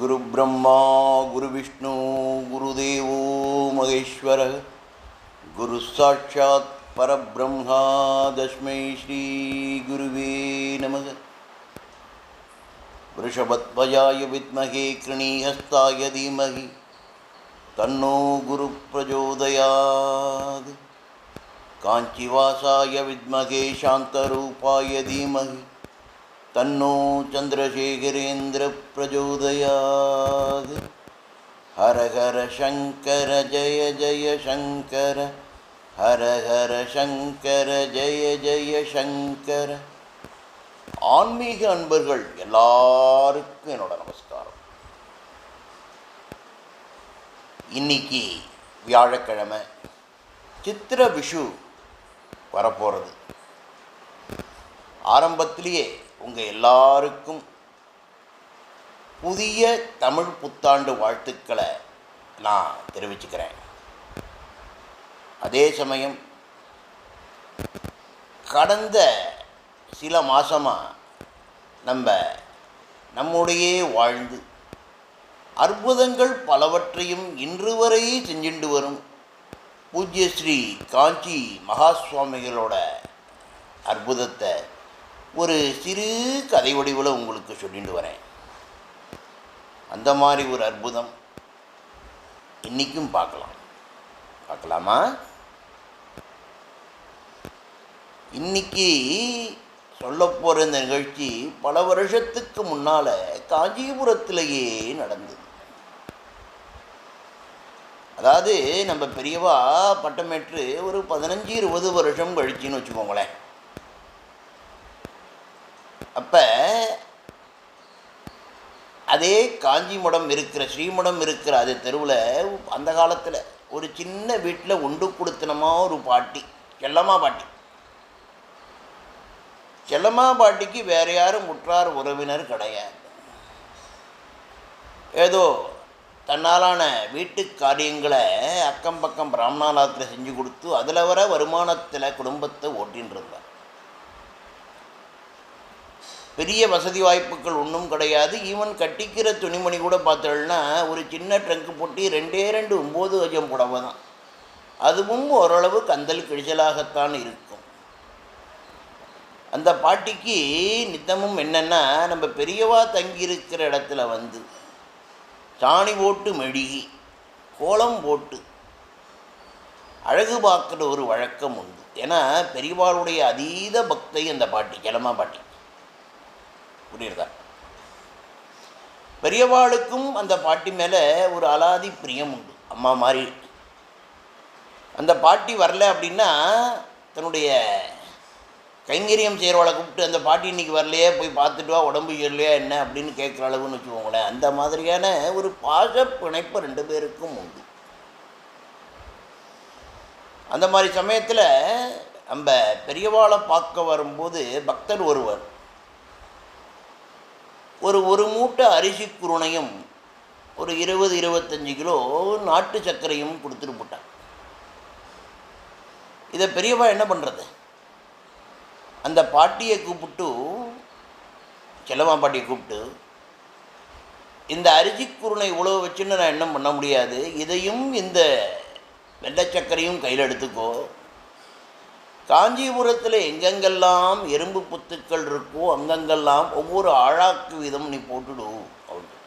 குரு பிரம்மா குரு விஷ்ணு குருதேவோ மகேஸ்வர குரு சாட்சாத் பரபிரம்மா தஸ்மை ஸ்ரீ குருவே நமக ரிஷபத்வஜாய வித்மகே கிருணீஹஸ்தாய தீமகி தன்னோ குரு பிரச்சோதயாது காஞ்சிவாசாய வித்மகே சாந்தரூபாய தீமகி तन्नो चन्द्रशेखरेन्द्रप्रचोदयात् हर हर शङ्कर जय जय शङ्कर हर हर शङ्कर जय जय शङ्कर ஆன்மீக அன்பர்கள் எல்லாருக்கும் என்னோட நமஸ்காரம் இன்னைக்கு வியாழக்கிழமை சித்திர விஷு வரப்போகிறது ஆரம்பத்திலேயே உங்கள் எல்லாருக்கும் புதிய தமிழ் புத்தாண்டு வாழ்த்துக்களை நான் தெரிவிச்சுக்கிறேன். அதே சமயம் கடந்த சில மாதமாக நம்ம நம்முடையே வாழ்ந்து அற்புதங்கள் பலவற்றையும் இன்று வரை செஞ்சுண்டு வரும் பூஜ்ய ஸ்ரீ காஞ்சி மகா சுவாமிகளோட அற்புதத்தை ஒரு சிறு கதை வடிவில் உங்களுக்கு சொல்லிட்டு வரேன். அந்த மாதிரி ஒரு அற்புதம் இன்றைக்கும் பார்க்கலாம். பார்க்கலாமா? இன்னைக்கு சொல்ல போகிற இந்த நிகழ்ச்சி பல வருஷத்துக்கு முன்னால் காஞ்சிபுரத்திலேயே நடந்தது. அதாவது நம்ம பெரியவா பட்டமேற்று ஒரு பதினஞ்சு இருபது வருஷம் கழிச்சின்னு வச்சுக்கோங்களேன் அப்போ அதே காஞ்சி மடம் இருக்கிற ஸ்ரீமடம் இருக்கிற அது தெருவில் அந்த காலத்தில் ஒரு சின்ன வீட்டில் உண்டு கொடுத்தனமா ஒரு பாட்டி செல்லம்மா பாட்டி. செல்லம்மா பாட்டிக்கு வேறு யாரும் முற்றார் உறவினர் கிடையாது. ஏதோ தன்னாலான வீட்டு காரியங்களை அக்கம் பக்கம் பிராமணாலயத்தில் செஞ்சு கொடுத்து அதில் வர வருமானத்தில் குடும்பத்தை ஓட்டின்னு இருந்தார். பெரிய வசதி வாய்ப்புகள் ஒன்றும் கிடையாது. ஈவன் கட்டிக்கிற துணிமணி கூட பார்த்தோம்னா ஒரு சின்ன ட்ரங்க் போட்டி ரெண்டே ரெண்டு ஒம்பது கஜம் புடவை தான் அதுவும் ஓரளவு கந்தல் கிழிச்சலாகத்தான் இருக்கும். அந்த பாட்டிக்கு நித்தமும் என்னென்னா நம்ம பெரியவா தங்கியிருக்கிற இடத்துல வந்து சாணி போட்டு மெழுகி கோலம் போட்டு அழகு பார்க்குற ஒரு வழக்கம் உண்டு. ஏன்னா பெரியவாளுடைய அதீத பக்தை அந்த பாட்டி கிளமா பாட்டி. புரியுறதா பெரியவாளுக்கும் அந்த பாட்டி மேலே ஒரு அலாதி பிரியம் உண்டு. அம்மா மாதிரி அந்த பாட்டி வரல அப்படின்னா தன்னுடைய கைங்கரியம் செய்கிறவளை கூப்பிட்டு அந்த பாட்டி இன்னைக்கு வரலையே போய் பார்த்துட்டு வா உடம்பு இல்லையா என்ன அப்படின்னு கேட்குற அளவுன்னு வச்சுக்கோங்களேன். அந்த மாதிரியான ஒரு பாச பிணைப்பு ரெண்டு பேருக்கும் உண்டு. அந்த மாதிரி சமயத்தில் நம்ம பெரியவாளை பார்க்க வரும்போது பக்தர் ஒருவர். ஒரு ஒரு மூட்டை அரிசி குருணையும் ஒரு இருபது இருபத்தஞ்சி கிலோ நாட்டு சர்க்கரையும் கொடுத்துட்டு போட்டான். இதை பெரியவா என்ன பண்ணுறது அந்த பாட்டியை கூப்பிட்டு செல்லம்மா பாட்டியை கூப்பிட்டு இந்த அரிசி குருணை உழவு வச்சுன்னு நான் என்ன பண்ண முடியாது? இதையும் இந்த வெள்ளை சர்க்கரையும் கையில் எடுத்துக்கோ. காஞ்சிபுரத்தில் எங்கெங்கெல்லாம் எறும்பு புத்துக்கள் இருக்கோ அங்கங்கெல்லாம் ஒவ்வொரு ஆழாக்கு வீதம் நீ போட்டுடு. அப்படின்னு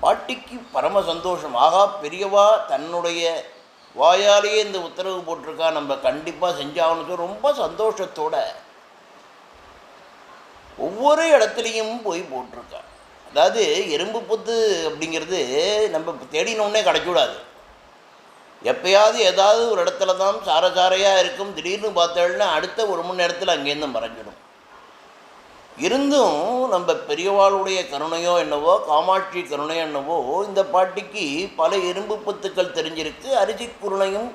பாட்டிக்கு பரம சந்தோஷம். ஆகா பெரியவா தன்னுடைய வாயாலேயே இந்த உத்தரவு போட்டிருக்கா. நம்ம கண்டிப்பாக செஞ்சாகணும். ரொம்ப சந்தோஷத்தோட ஒவ்வொரு இடத்துலையும் போய் போட்டிருக்கா. அதாவது எறும்பு புத்து அப்படிங்கிறது நம்ம தேடினோடனே கிடைக்கூடாது எப்பயாவது ஏதாவது ஒரு இடத்துல தான் சார சாரையாக இருக்கும் திடீர்னு பார்த்தோம்னா அடுத்த ஒரு மணி நேரத்தில் அங்கேருந்து மறைஞ்சிடும். இருந்தும் நம்ம பெரியவாளுடைய கருணையோ என்னவோ காமாட்சி கருணையோ என்னவோ இந்த பாட்டிக்கு பல இரும்பு பொத்துக்கள் தெரிஞ்சிருக்கு. அரிசி குருணையும்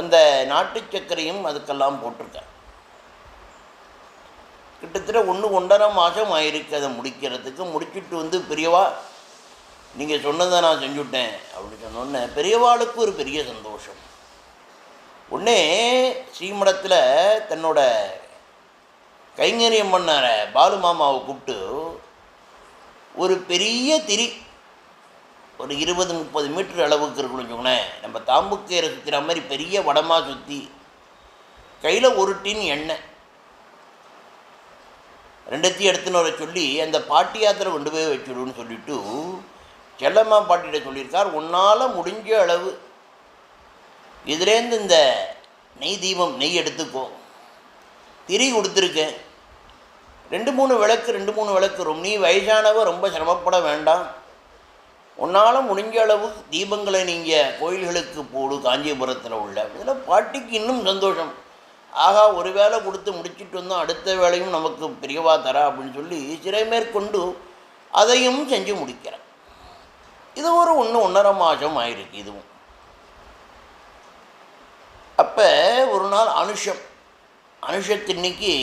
அந்த நாட்டு சர்க்கரையும் அதுக்கெல்லாம் போட்டிருக்கேன் கிட்டத்தட்ட ஒன்று ஒன்றரை மாதம் ஆயிருக்கு அதை முடிக்கிறதுக்கு. முடிச்சுட்டு வந்து பெரியவா நீங்கள் சொன்னதை நான் செஞ்சுட்டேன் அப்படின்னு சொன்னோன்னே பெரியவாளுக்கு ஒரு பெரிய சந்தோஷம். உடனே ஸ்ரீமடத்தில் தன்னோட கைங்கரியம் பண்ணார பாலு மாமாவை கூப்பிட்டு ஒரு பெரிய திரி ஒரு இருபது முப்பது மீட்டர் அளவுக்கு இருக்குன்னு வச்சுக்கோங்களேன் நம்ம தாம்புக்கேரை சுற்றுற மாதிரி பெரிய வடமாக சுற்றி கையில் ஒரு டின் எண்ணெய் ரெண்டத்தையும் எடுத்துன்னு வர சொல்லி அந்த பாட்டி யாத்திரை கொண்டு போய் வச்சுடுன்னு சொல்லிவிட்டு செல்லம்மா பாட்டிகிட்ட சொல்லியிருக்கார் உன்னால் முடிஞ்ச அளவு இதுலேருந்து இந்த நெய் தீபம் நெய் எடுத்துக்கோ. திரி கொடுத்துருக்கேன். ரெண்டு மூணு விளக்கு ரெண்டு மூணு விளக்கு. ரொம்ப நீ வயசானவ ரொம்ப சிரமப்பட வேண்டாம். உன்னால் முடிஞ்ச அளவு தீபங்களை நீங்கள் கோயில்களுக்கு போடு காஞ்சிபுரத்தில் உள்ள. இதில் பாட்டிக்கு இன்னும் சந்தோஷம். ஆகா ஒரு வேளை கொடுத்து முடிச்சிட்டு வந்தோம் அடுத்த வேலையும் நமக்கு பிரியவா தரா அப்படின்னு சொல்லி சிறை மேற்கொண்டு அதையும் செஞ்சு முடிக்கிறேன் இது ஒரு ஒன்று ஒன்றரை மாதம் ஆயிருக்கு இதுவும். அப்போ ஒரு நாள் அனுஷம் அனுஷத்தின்னைக்கு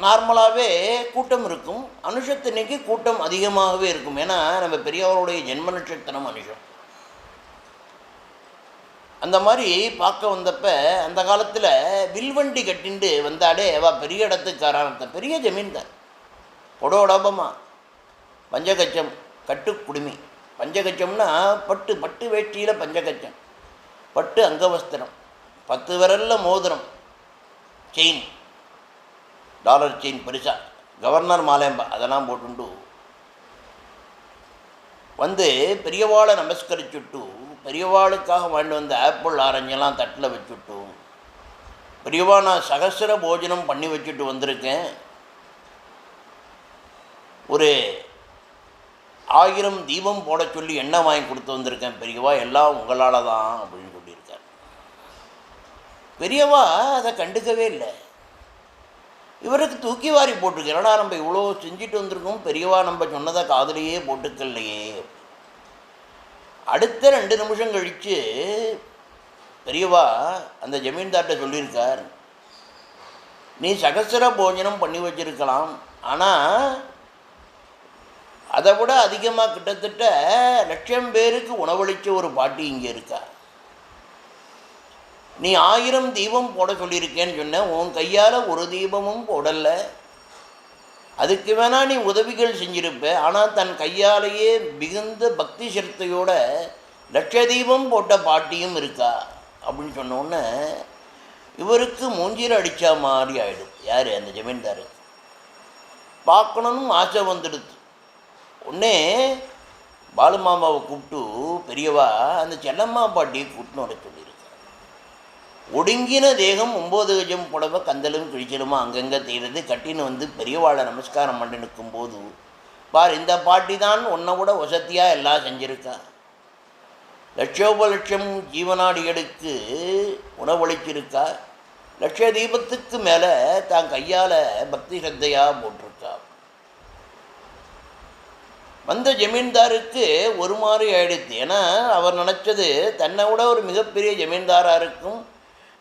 நார்மலாகவே கூட்டம் இருக்கும். அனுஷத்தின்னைக்கு கூட்டம் அதிகமாகவே இருக்கும். ஏன்னா நம்ம பெரியவருடைய ஜென்ம நட்சத்திரம் அனுஷம். அந்த மாதிரி பார்க்க வந்தப்ப அந்த காலத்தில் வில்வண்டி கட்டிண்டு வந்தாலே அவ பெரிய இடத்துக்காரான பெரிய ஜமீன்தார். பொடோடபமா. பஞ்சகச்சம். கட்டுக்குடுமி. பஞ்சகச்சம்னா பட்டு பட்டு வேட்டியில் பஞ்சகச்சம் பட்டு அங்கவஸ்திரம். பத்து விரலில் மோதிரம். செயின். டாலர் செயின் பெருசாக கவர்னர் மாலேம்பா அதெல்லாம் போட்டுண்டு. வந்து பெரியவாளை நமஸ்கரிச்சுட்டு பெரியவாளுக்காக வாங்கிட்டு வந்த ஆப்பிள் ஆரஞ்செல்லாம் தட்டில் வச்சுட்டு பெரியவா நான் சகசிர போஜனம் பண்ணி வச்சுட்டு வந்திருக்கேன். ஒரு ஆயிரம் தீபம் போட சொல்லி எண்ணெய் வாங்கி கொடுத்து வந்திருக்கேன் பெரியவா எல்லாம் உங்களால் தான் அப்படின்னு சொல்லியிருக்கார். பெரியவா அதை கண்டுக்கவே இல்லை. இவருக்கு தூக்கி வாரி போட்டிருக்கு. என்னடா நம்ம இவ்வளோ செஞ்சுட்டு வந்திருக்கோம்? பெரியவா நம்ம சொன்னதை காதலையே போட்டுக்கலையே. அடுத்த ரெண்டு நிமிஷம் கழித்து பெரியவா அந்த ஜமீன்தார்கிட்ட சொல்லியிருக்கார் நீ சகசர போஜனம் பண்ணி வச்சிருக்கலாம். ஆனால் அதை விட அதிகமாக கிட்டத்தட்ட லட்சம் பேருக்கு உணவளித்த ஒரு பாட்டி இங்கே இருக்கா? நீ ஆயிரம் தீபம் போட சொல்லியிருக்கேன்னு சொன்ன உன் கையால் ஒரு தீபமும் போடலை. அதுக்கு வேணால் நீ உதவிகள் செஞ்சிருப்ப. ஆனால் தன் கையாலேயே மிகுந்த பக்தி சிரத்தையோட லட்ச தீபம் போட்ட பாட்டியும் இருக்கா? அப்படின்னு சொன்னோன்னே இவருக்கு மூஞ்சியில் அடித்தா மாதிரி ஆகிடும் யார்? அந்த ஜமீன்தாருக்கு பார்க்கணும்னு ஆசை வந்துடுது. உடனே பாலுமாமாவை கூப்பிட்டு பெரியவா அந்த செல்லம்மா பாட்டியை கூட்டின்னு வர சொல்லியிருக்கார். ஒடுங்கின தேகம் ஒம்பது கஜம் புடவை கந்தலும் கிழிச்சலுமா அங்கங்கே தீருது கட்டின்னு வந்து பெரியவாளை நமஸ்காரம் பண்ணி நிற்கும்போது பார் இந்த பாட்டி தான் உன்னை விட வசதியாக எல்லாம் செஞ்சுருக்கா. லட்சோப லட்சம் ஜீவனாடிகளுக்கு உணவளிச்சிருக்கா. லட்ச தீபத்துக்கு மேலே தான் கையால் பக்தி ஸ்ரத்தையாக போட்டிருக்கா. வந்த ஜமீன்தாருக்கு ஒரு மாதிரி ஆயிடுத்து ஏன்னா அவர் நினச்சது தன்னை விட ஒரு மிகப்பெரிய ஜமீன்தாராக இருக்கும்.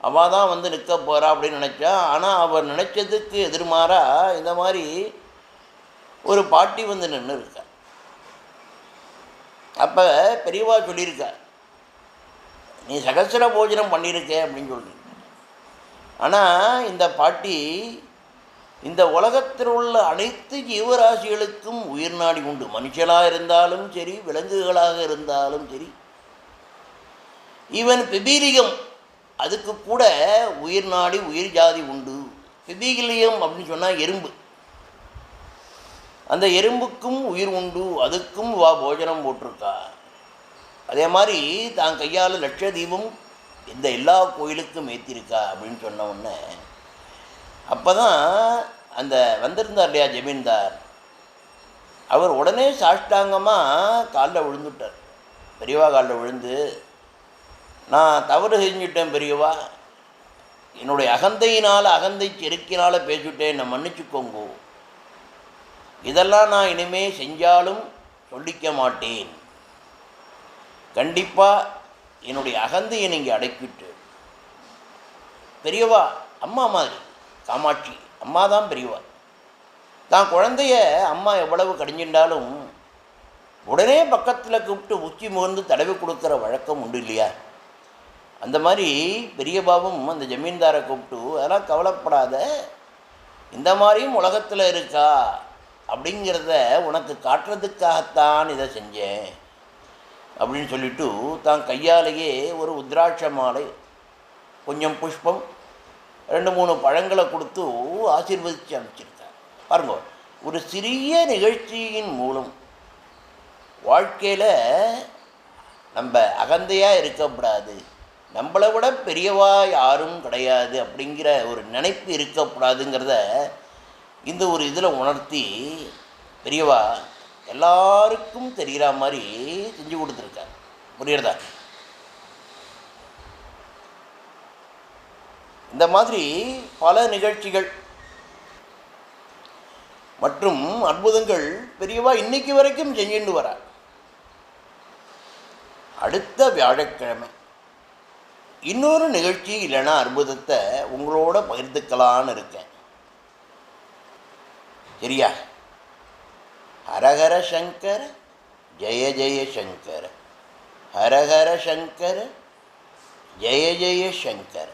அவள் தான் வந்து நிற்க போகிறா அப்படின்னு நினச்சா. ஆனால் அவர் நினச்சதுக்கு எதிர்மாறாக இந்த மாதிரி ஒரு பாட்டி வந்து நின்று இருக்கா. அப்போ பெரியவா சொல்லியிருக்கா நீ சகசர போஜனம் பண்ணியிருக்க அப்படின்னு சொல்லி ஆனால் இந்த பாட்டி இந்த உலகத்தில் உள்ள அனைத்து ஜீவராசிகளுக்கும் உயிர் நாடி உண்டு. மனுஷனாக இருந்தாலும் சரி விலங்குகளாக இருந்தாலும் சரி. ஈவன் பிபீலிகம் அதுக்கு கூட உயிர் நாடி உயிர் ஜாதி உண்டு. பிபீலியம் அப்படின்னு சொன்னால் எறும்பு. அந்த எறும்புக்கும் உயிர் உண்டு அதுக்கும் வா போஜனம் போட்டிருக்கா அதே மாதிரி தான் கையால் லட்ச தீபம் இந்த எல்லா கோயிலுக்கும் ஏற்றிருக்கா அப்படின்னு சொன்ன உடனே அப்போ தான் அந்த வந்திருந்தார் இல்லையா ஜமீன்தார்? அவர் உடனே சாஷ்டாங்கமாக காலில் விழுந்துட்டார். பெரியவா காலில் விழுந்து நான் தவறு செஞ்சுட்டேன் பெரியவா. என்னுடைய அகந்தையினால் அகந்தை செருக்கினால் பேசிவிட்டேன் என்னை மன்னிச்சுக்கோங்கோ. இதெல்லாம் நான் இனிமே செஞ்சாலும் சொல்லிக்க மாட்டேன். கண்டிப்பாக என்னுடைய அகந்தையை நீங்கள் அடைப்பிட்டு பெரியவா அம்மா மாதிரி காமாட்சி. அம்மா தான் பெரியவா. தான் குழந்தைய அம்மா எவ்வளவு கடிஞ்சின்றாலும் உடனே பக்கத்தில் கூப்பிட்டு உச்சி முகர்ந்து தடவி கொடுக்குற வழக்கம் உண்டு இல்லையா? அந்த மாதிரி பெரிய பாபும் அந்த ஜமீன்தாரை கூப்பிட்டு அதெல்லாம் கவலைப்படாத. இந்த மாதிரியும் உலகத்தில் இருக்கா? அப்படிங்கிறத உனக்கு காட்டுறதுக்காகத்தான் இதை செஞ்சேன். அப்படின்னு சொல்லிட்டு தான் கையாலேயே ஒரு உத்ராட்ச மாலை கொஞ்சம் புஷ்பம் ரெண்டு மூணு பழங்களை கொடுத்து ஆசீர்வதித்து அனுப்பிச்சிருக்கார். பாருங்க ஒரு சிறிய நிகழ்ச்சியின் மூலம் வாழ்க்கையில் நம்ம அகந்தையாக இருக்கக்கூடாது. நம்மளை விட பெரியவா யாரும் கிடையாது அப்படிங்கிற ஒரு நினைப்பு இருக்கக்கூடாதுங்கிறத இந்த ஒரு இதில் உணர்த்தி பெரியவா எல்லாருக்கும் தெரிகிற மாதிரி செஞ்சு கொடுத்துருக்காரு. புரியுறதா? இந்த மாதிரி பல நிகழ்ச்சிகள் மற்றும் அற்புதங்கள் பெரியவா இன்னைக்கு வரைக்கும் செஞ்சுட்டு வரார். அடுத்த வியாழக்கிழமை இன்னொரு நிகழ்ச்சி இல்லைன்னா அற்புதத்தை உங்களோட பகிர்ந்துக்கலான்னு இருக்கேன். சரியா? ஹரஹர சங்கர் ஜெய ஜெய சங்கர். ஹரஹர சங்கர் ஜெய ஜெய சங்கர்.